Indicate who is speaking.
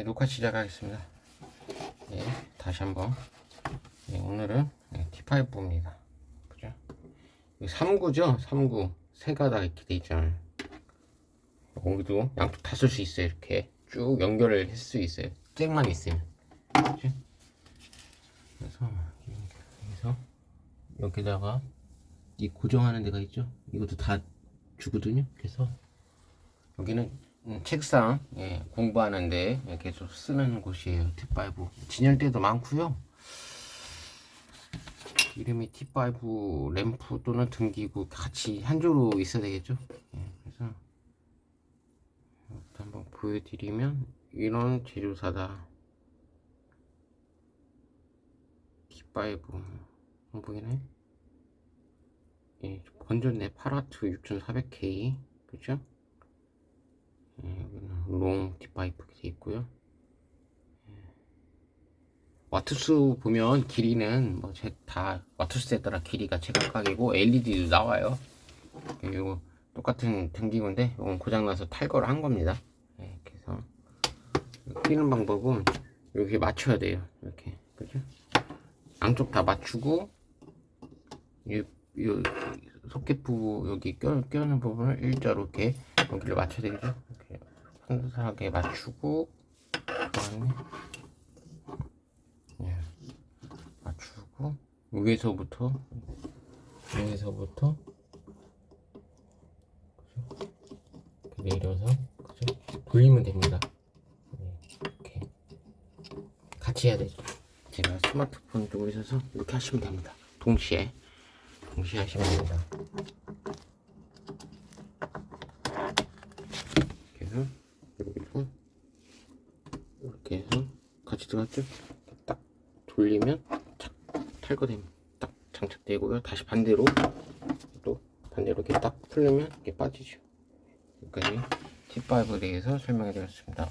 Speaker 1: 네, 녹화 시작하겠습니다. 네, 다시 한번. 네, 오늘은 네, T5입니다. 그죠? 3구죠? 3구. 세 가닥 이렇게 돼 있잖아요. 여기도 양쪽 다 쓸 수 있어요. 이렇게 쭉 연결을 할 수 있어요. 잭만 있으면. 그죠? 그래서 여기서 여기다가 이 고정하는 데가 있죠? 이것도 다 주거든요. 그래서 여기는 음, 책상 예, 공부하는데 예, 계속 쓰는 곳이에요. T5 진열대도 많고요. 이름이 T5 램프 또는 등기구 같이 한 조로 있어야 되겠죠. 예, 그래서 한번 보여드리면 이런 제조사다. T5 안 보이네. 예, 번졌네. 파라트 6400K 그죠? 예, 여기는 롱 뒷파이프 돼 있고요. 예. 와트수 보면 길이는 뭐 다 와트수에 따라 길이가 제각각이고 LED도 나와요. 그리고 똑같은 등기구인데 이건 고장나서 탈거를 한 겁니다. 예, 그래서 끼는 방법은 여기 맞춰야 돼요. 이렇게 그죠? 양쪽 다 맞추고 이, 이 부분 여기 껴, 껴는 부분을 일자로 이렇게 여기를 맞춰야 되죠. 산뜻하게 맞추고 그다음에 예, 맞추고 위에서부터 위에서부터 그죠? 내려서 그죠? 돌리면 됩니다. 예, 이렇게 같이 해야 되죠. 제가 스마트폰 들고 있어서 이렇게 하시면 됩니다. 동시에 동시에 하시면 됩니다. 이렇게 해서 여기도 이렇게 해서 들어갔죠? 딱 돌리면 착 탈거됩니다. 딱 장착되고요. 다시 반대로 또 반대로 이렇게 딱 풀리면 이렇게 빠지죠. 여기까지 T5에 대해서 설명해 드렸습니다.